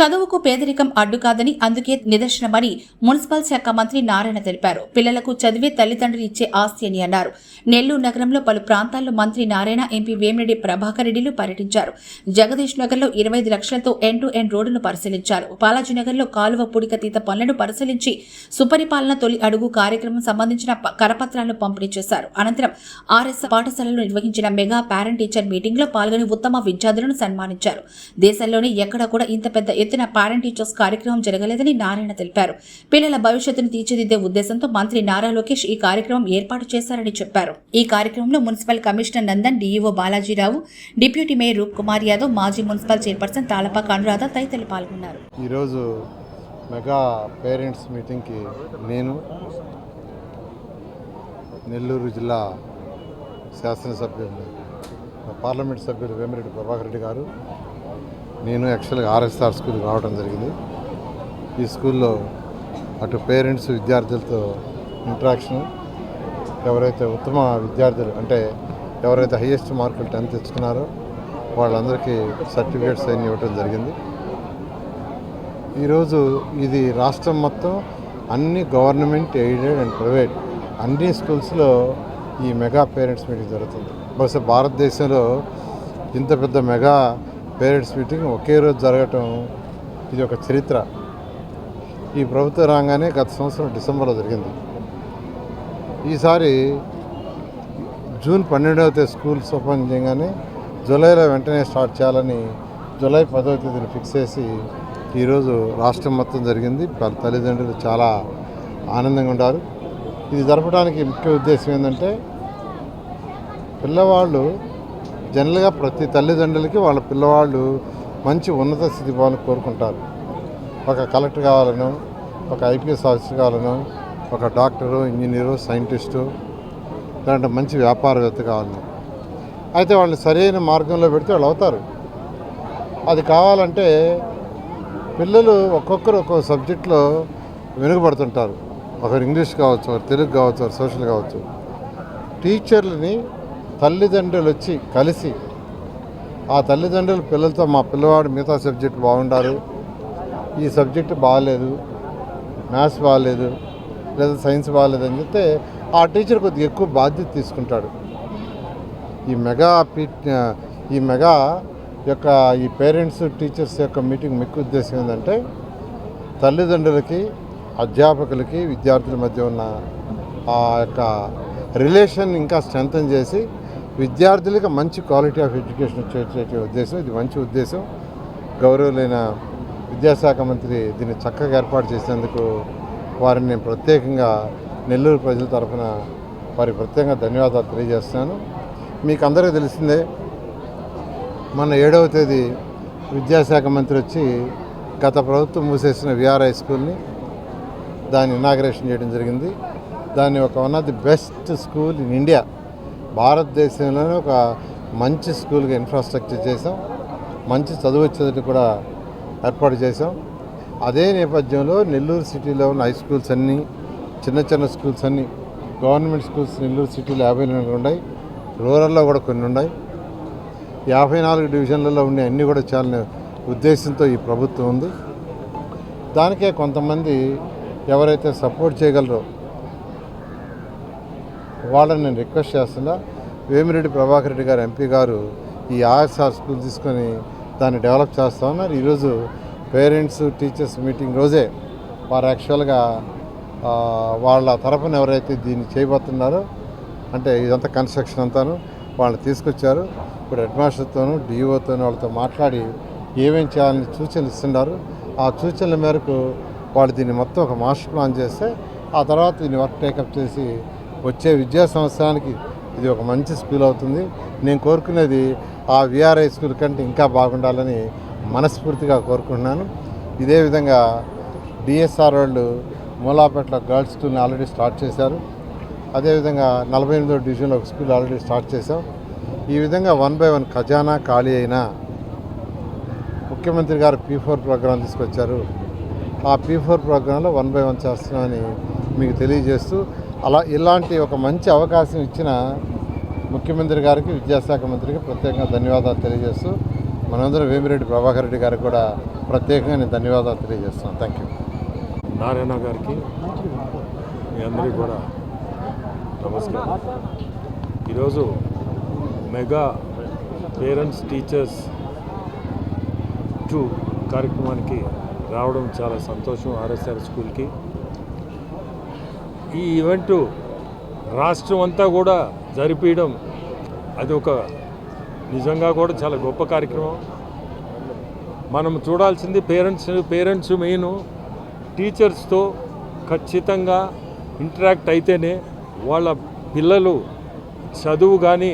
చదువుకు పేదరికం అడ్డు కాదని అందుకే నిదర్శనమని మున్సిపల్ శాఖ మంత్రి నారాయణ తెలిపారు. పిల్లలకు చదివే తల్లిదండ్రులు ఇచ్చే ఆస్తి అని అన్నారు. నెల్లూరు నగరంలో పలు ప్రాంతాల్లో మంత్రి నారాయణ ఎంపీ వేమిరెడ్డి ప్రభాకర్ రెడ్డిలు పర్యటించారు. జగదీష్ నగర్లో ఇరవై ఐదు లక్షలతో ఎండ్ టు ఎండ్ రోడ్డును పరిశీలించారు. బాలాజీనగర్లో కాలువ పూడికతీత పనులను పరిశీలించి సుపరిపాలన తొలి అడుగు కార్యక్రమం సంబంధించిన కరపత్రాలను పంపిణీ చేశారు. అనంతరం ఆర్ఎస్ పాఠశాలలో నిర్వహించిన మెగా పేరెంట్ టీచర్ మీటింగ్లో పాల్గొని ఉత్తమ విద్యార్థులను సన్మానించారు. దేశంలోనే ఎక్కడ కూడా ఇంత పెద్ద ఎత్తున పేరెంట్ టీచర్స్ కార్యక్రమం జరగలేదని నారాయణ తెలిపారు. పిల్లల భవిష్యత్తును తీర్చిదిద్దే ఉద్దేశంతో మంత్రి నారా లోకేష్ ఈ కార్యక్రమం ఏర్పాటు చేశారని చెప్పారు. ఈ కార్యక్రమంలో municipal commissioner Nandan DEO Balajirao deputy mayor Roop Kumar Yadav మాజీ మున్సిపల్ చైర్పర్సన్ తాళపాక అనురాధ తదితరులు పాల్గొన్నారు. ఈరోజు మెగా పేరెంట్స్ మీటింగ్కి నేను నెల్లూరు జిల్లా శాసనసభ్యులు పార్లమెంట్ సభ్యులు వేమిరెడ్డి ప్రభాకర్ రెడ్డి గారు నేను యాక్చువల్గా ఆర్ఎస్ఆర్ స్కూల్కి రావడం జరిగింది. ఈ స్కూల్లో అటు పేరెంట్స్ విద్యార్థులతో ఇంట్రాక్షన్. ఎవరైతే ఉత్తమ విద్యార్థులు అంటే ఎవరైతే హయ్యెస్ట్ మార్కులు టెన్త్ తెచ్చుకున్నారో వాళ్ళందరికీ సర్టిఫికేట్స్ అన్ని ఇవ్వడం జరిగింది. ఈరోజు ఇది రాష్ట్రం మొత్తం అన్ని గవర్నమెంట్ ఎయిడెడ్ అండ్ ప్రైవేట్ అన్ని స్కూల్స్లో ఈ మెగా పేరెంట్స్ మీటింగ్ జరుగుతుంది. బహుశా భారతదేశంలో ఇంత పెద్ద మెగా పేరెంట్స్ మీటింగ్ ఒకే రోజు జరగటం ఇది ఒక చరిత్ర. ఈ ప్రభుత్వ రాగానే గత సంవత్సరం డిసెంబర్లో జరిగింది. ఈసారి జూన్ పన్నెండవ తేదీ స్కూల్స్ ఓపెన్ చేయగానే జూలైలో వెంటనే స్టార్ట్ చేయాలని జూలై పదవ తేదీని ఫిక్స్ చేసి ఈరోజు రాష్ట్రం మొత్తం జరిగింది. తల్లిదండ్రులు చాలా ఆనందంగా ఉన్నారు. ఇది జరపడానికి ముఖ్య ఉద్దేశం ఏంటంటే పిల్లవాళ్ళు జనరల్గా ప్రతి తల్లిదండ్రులకి వాళ్ళ పిల్లవాళ్ళు మంచి ఉన్నత స్థితి పోవాలని కోరుకుంటారు. ఒక కలెక్టర్ కావాలను ఒక ఐపీఎస్ ఆఫీసర్ కావాలను ఒక డాక్టరు ఇంజనీరు సైంటిస్టు లేదంటే మంచి వ్యాపారవేత్త కావాలను. అయితే వాళ్ళని సరైన మార్గంలో పెడితే వాళ్ళు అవుతారు. అది కావాలంటే పిల్లలు ఒక్కొక్కరు ఒక్కొక్క సబ్జెక్ట్లో వెనుకబడుతుంటారు. ఒకరు ఇంగ్లీష్ కావచ్చు ఒకరు తెలుగు కావచ్చు ఒకరు సోషల్ కావచ్చు. టీచర్లని తల్లిదండ్రులు వచ్చి కలిసి ఆ తల్లిదండ్రులు పిల్లలతో మా పిల్లవాడు మిగతా సబ్జెక్ట్ బాగుండారు ఈ సబ్జెక్ట్ బాగాలేదు మ్యాథ్స్ బాగాలేదు లేదా సైన్స్ బాగాలేదు అని చెప్తే ఆ టీచర్ కొద్దిగా ఎక్కువ బాధ్యత తీసుకుంటాడు. ఈ మెగా పీ ఈ మెగా యొక్క ఈ పేరెంట్స్ టీచర్స్ యొక్క మీటింగ్ ముఖ్య ఉద్దేశం ఏంటంటే తల్లిదండ్రులకి అధ్యాపకులకి విద్యార్థుల మధ్య ఉన్న ఆ యొక్క రిలేషన్ ఇంకా స్ట్రెంథన్ చేసి విద్యార్థులకు మంచి క్వాలిటీ ఆఫ్ ఎడ్యుకేషన్ వచ్చేటువంటి ఉద్దేశం. ఇది మంచి ఉద్దేశం. గౌరవులైన విద్యాశాఖ మంత్రి దీన్ని చక్కగా ఏర్పాటు చేసేందుకు వారిని నేను ప్రత్యేకంగా నెల్లూరు ప్రజల తరఫున వారికి ప్రత్యేకంగా ధన్యవాదాలు తెలియజేస్తున్నాను. మీకు అందరికీ తెలిసిందే మన ఏడవ తేదీ విద్యాశాఖ మంత్రి వచ్చి గత ప్రభుత్వం మూసేసిన విఆర్ఐ స్కూల్ని దాన్ని ఇనాగ్రేషన్ చేయడం జరిగింది. దాన్ని ఒక one of the best school in India భారతదేశంలోనే ఒక మంచి స్కూల్గా ఇన్ఫ్రాస్ట్రక్చర్ చేసాం మంచి చదువు వచ్చేది కూడా ఏర్పాటు చేసాం అదే నేపథ్యంలో నెల్లూరు సిటీలో ఉన్న హై స్కూల్స్ అన్నీ చిన్న చిన్న స్కూల్స్ అన్నీ గవర్నమెంట్ స్కూల్స్ నెల్లూరు సిటీలో యాభై నాలుగు ఉన్నాయి. రూరల్లో కూడా కొన్ని ఉన్నాయి. యాభై నాలుగు డివిజన్లలో ఉండే అన్నీ కూడా చాలా ఉద్దేశంతో ఈ ప్రభుత్వం ఉంది. దానికే కొంతమంది ఎవరైతే సపోర్ట్ చేయగలరో వాళ్ళని నేను రిక్వెస్ట్ చేస్తున్నా. వేమిరెడ్డి ప్రభాకర్ రెడ్డి గారు ఎంపీ గారు ఈ ఆర్ఎస్ఆర్ స్కూల్ తీసుకొని దాన్ని డెవలప్ చేస్తా ఉన్నారు. ఈరోజు పేరెంట్స్ టీచర్స్ మీటింగ్ రోజే వారు యాక్చువల్గా వాళ్ళ తరపున ఎవరైతే దీన్ని చేయబోతున్నారో అంటే ఇదంతా కన్స్ట్రక్షన్ అంతాను వాళ్ళు తీసుకొచ్చారు. ఇప్పుడు హెడ్ మాస్టర్తోనూ వాళ్ళతో మాట్లాడి ఏమేం చేయాలని సూచనలు ఇస్తున్నారు. ఆ సూచనల మేరకు వాళ్ళు దీన్ని మొత్తం ఒక మాస్టర్ ప్లాన్ చేస్తే ఆ తర్వాత దీన్ని వర్క్ టేకప్ చేసి వచ్చే విద్యా సంవత్సరానికి ఇది ఒక మంచి స్కూల్ అవుతుంది. నేను కోరుకునేది ఆ విఆర్ఐ స్కూల్ కంటే ఇంకా బాగుండాలని మనస్ఫూర్తిగా కోరుకుంటున్నాను. ఇదే విధంగా డిఎస్ఆర్ వాళ్ళు మూలాపేటలో గర్ల్స్ స్కూల్ని ఆల్రెడీ స్టార్ట్ చేశారు. అదేవిధంగా నలభై ఎనిమిదో డివిజన్లో ఒక స్కూల్ ఆల్రెడీ స్టార్ట్ చేశాం. ఈ విధంగా వన్ బై వన్ ఖజానా ఖాళీ అయినా ముఖ్యమంత్రి గారు పీ ఫోర్ ప్రోగ్రాం తీసుకొచ్చారు. ఆ పీ ఫోర్ ప్రోగ్రాంలో వన్ బై వన్ చేస్తున్నామని మీకు తెలియజేస్తూ అలా ఇలాంటి ఒక మంచి అవకాశం ఇచ్చిన ముఖ్యమంత్రి గారికి విద్యాశాఖ మంత్రికి ప్రత్యేకంగా ధన్యవాదాలు తెలియజేస్తూ మనందరం వేమిరెడ్డి ప్రభాకర్ రెడ్డి గారికి కూడా ప్రత్యేకంగా నేను ధన్యవాదాలు తెలియజేస్తున్నాను థ్యాంక్ యూ నారాయణ గారికి మీ అందరికీ కూడా నమస్కారం. ఈరోజు మెగా పేరెంట్స్ టీచర్స్ టూ కార్యక్రమానికి రావడం చాలా సంతోషం. ఆర్ఎస్ఆర్ స్కూల్కి ఈ ఈవెంట్ రాష్ట్రం అంతా కూడా జరిపించడం అది ఒక నిజంగా కూడా చాలా గొప్ప కార్యక్రమం. మనం చూడాల్సింది పేరెంట్స్ పేరెంట్స్ మెయిన్ టీచర్స్తో ఖచ్చితంగా ఇంటరాక్ట్ అయితేనే వాళ్ళ పిల్లలు చదువు కానీ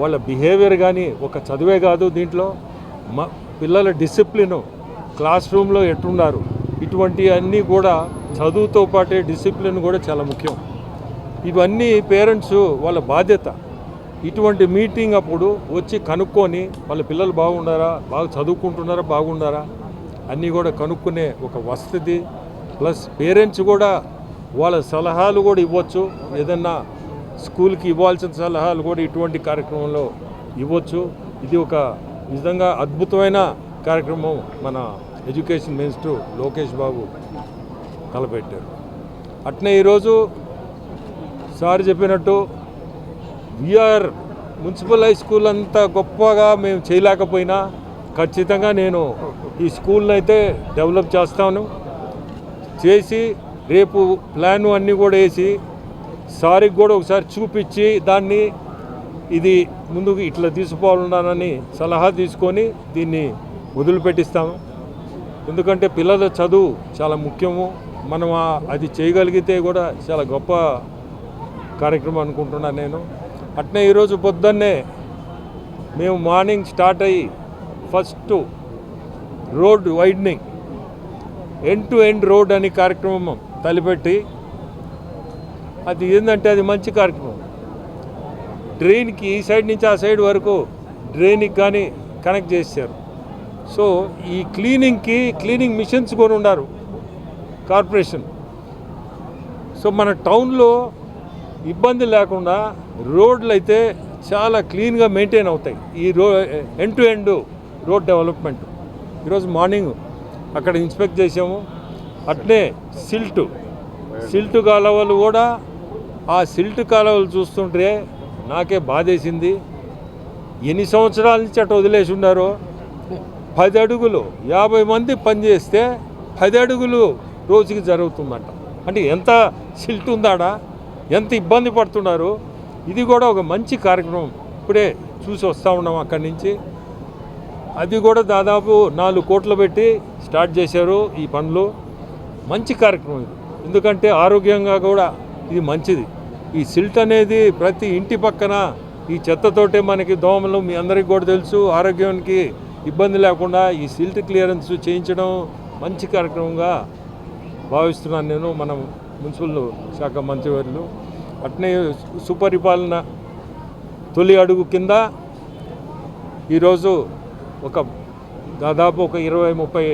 వాళ్ళ బిహేవియర్ కానీ ఒక చదువే కాదు దీంట్లో. మ పిల్లల డిసిప్లిన్ క్లాస్ రూమ్లో ఎట్టున్నారు ఇటువంటి అన్నీ కూడా చదువుతో పాటే డిసిప్లిన్ కూడా చాలా ముఖ్యం. ఇవన్నీ పేరెంట్స్ వాళ్ళ బాధ్యత. ఇటువంటి మీటింగ్ అప్పుడు వచ్చి కనుక్కొని వాళ్ళ పిల్లలు బాగున్నారా బాగా చదువుకుంటున్నారా బాగున్నారా అన్నీ కూడా కనుక్కునే ఒక వసతి. ప్లస్ పేరెంట్స్ కూడా వాళ్ళ సలహాలు కూడా ఇవ్వచ్చు. ఏదన్నా స్కూల్కి ఇవ్వాల్సిన సలహాలు కూడా ఇటువంటి కార్యక్రమంలో ఇవ్వచ్చు. ఇది ఒక నిజంగా అద్భుతమైన కార్యక్రమం మన ఎడ్యుకేషన్ మినిస్టర్ లోకేష్ బాబు తలపెట్టారు అట్నే ఈరోజు సార్ చెప్పినట్టు విఆర్ మున్సిపల్ హై స్కూల్ అంత గొప్పగా మేము చేయలేకపోయినా ఖచ్చితంగా నేను ఈ స్కూల్ని అయితే డెవలప్ చేస్తాను. చేసి రేపు ప్లాన్ అన్నీ కూడా వేసి సారికి కూడా ఒకసారి చూపించి దాన్ని ఇది ముందుకు ఇట్లా తీసుకోవాలన్నానని సలహా తీసుకొని దీన్ని వదిలిపెట్టిస్తాము ఎందుకంటే పిల్లల చదువు చాలా ముఖ్యము. మనం అది చేయగలిగితే కూడా చాలా గొప్ప కార్యక్రమం అనుకుంటున్నాను నేను. అట్నే ఈరోజు పొద్దున్నే మేము మార్నింగ్ స్టార్ట్ అయ్యి first road widening end to end road అని కార్యక్రమం తలపెట్టి అది ఏంటంటే అది మంచి కార్యక్రమం. డ్రైన్కి ఈ సైడ్ నుంచి ఆ సైడ్ వరకు డ్రైన్కి కానీ కనెక్ట్ చేశారు. సో ఈ క్లీనింగ్కి క్లీనింగ్ మిషన్స్ కూడా ఉన్నారు. కార్పొరేషన్. సో మన టౌన్లో ఇబ్బంది లేకుండా రోడ్లు అయితే చాలా క్లీన్గా మెయింటైన్ అవుతాయి. ఈ road end to end road development. ఈరోజు మార్నింగ్ అక్కడ ఇన్స్పెక్ట్ చేసాము అట్నే సిల్టు సిల్టు కాలువలు కూడా ఆ సిల్ట్ కాలువలు చూస్తుంటే నాకే బాధేసింది. ఎన్ని సంవత్సరాల నుంచి అటు వదిలేసి ఉన్నారో? పది అడుగులు. యాభై మంది పనిచేస్తే పది అడుగులు రోజుకి జరుగుతుందంట. అంటే ఎంత సిల్ట్ ఉందాడా? ఎంత ఇబ్బంది పడుతున్నారు? ఇది కూడా ఒక మంచి కార్యక్రమం. ఇప్పుడే చూసి వస్తూ ఉన్నాం అక్కడి నుంచి. అది కూడా దాదాపు నాలుగు కోట్లు పెట్టి స్టార్ట్ చేశారు ఈ పనులు. మంచి కార్యక్రమం ఇది. ఎందుకంటే ఆరోగ్యంగా కూడా ఇది మంచిది. ఈ సిల్ట్ అనేది ప్రతి ఇంటి పక్కన ఈ చెత్తతోటే మనకి దోమలు మీ అందరికీ కూడా తెలుసు. ఆరోగ్యానికి ఇబ్బంది లేకుండా ఈ సిల్ట్ క్లియరెన్స్ చేయించడం మంచి కార్యక్రమంగా భావిస్తున్నాను నేను. మనం మున్సిపల్ శాఖ మంత్రివర్యులు. అట్నే సుపరిపాలన తొలి అడుగు కింద ఈరోజు ఒక దాదాపు ఒక ఇరవై ముప్పై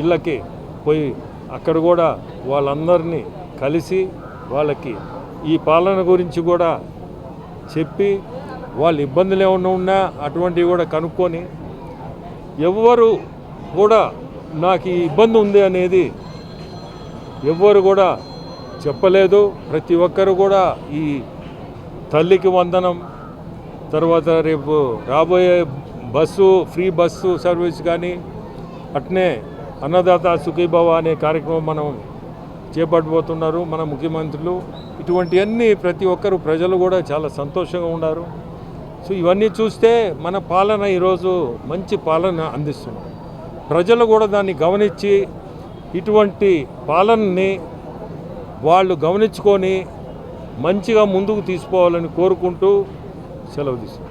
ఇళ్ళకి పోయి అక్కడ కూడా వాళ్ళందరినీ కలిసి వాళ్ళకి ఈ పాలన గురించి కూడా చెప్పి వాళ్ళ ఇబ్బందులు ఏమన్నా ఉన్నా అటువంటివి కూడా కనుక్కొని ఎవ్వరు కూడా నాకు ఈ ఇబ్బంది ఉంది అనేది ఎవ్వరు కూడా చెప్పలేదు. ప్రతి ఒక్కరు కూడా ఈ తల్లికి వందనం తర్వాత రేపు రాబోయే బస్సు ఫ్రీ బస్సు సర్వీస్ కానీ అట్నే అన్నదాత సుఖీభవ అనే కార్యక్రమం మనం చేపట్టబోతున్నారు మన ముఖ్యమంత్రులు. ఇటువంటివన్నీ ప్రతి ఒక్కరు ప్రజలు కూడా చాలా సంతోషంగా ఉన్నారు. సో ఇవన్నీ చూస్తే మన పాలన ఈరోజు మంచి పాలన అందిస్తుంది. ప్రజలు కూడా దాన్ని గమనించి ఇటువంటి పాలనని వాళ్ళు గమనించుకొని మంచిగా ముందుకు తీసుకోవాలని కోరుకుంటూ సెలవు తీసుకుంటాం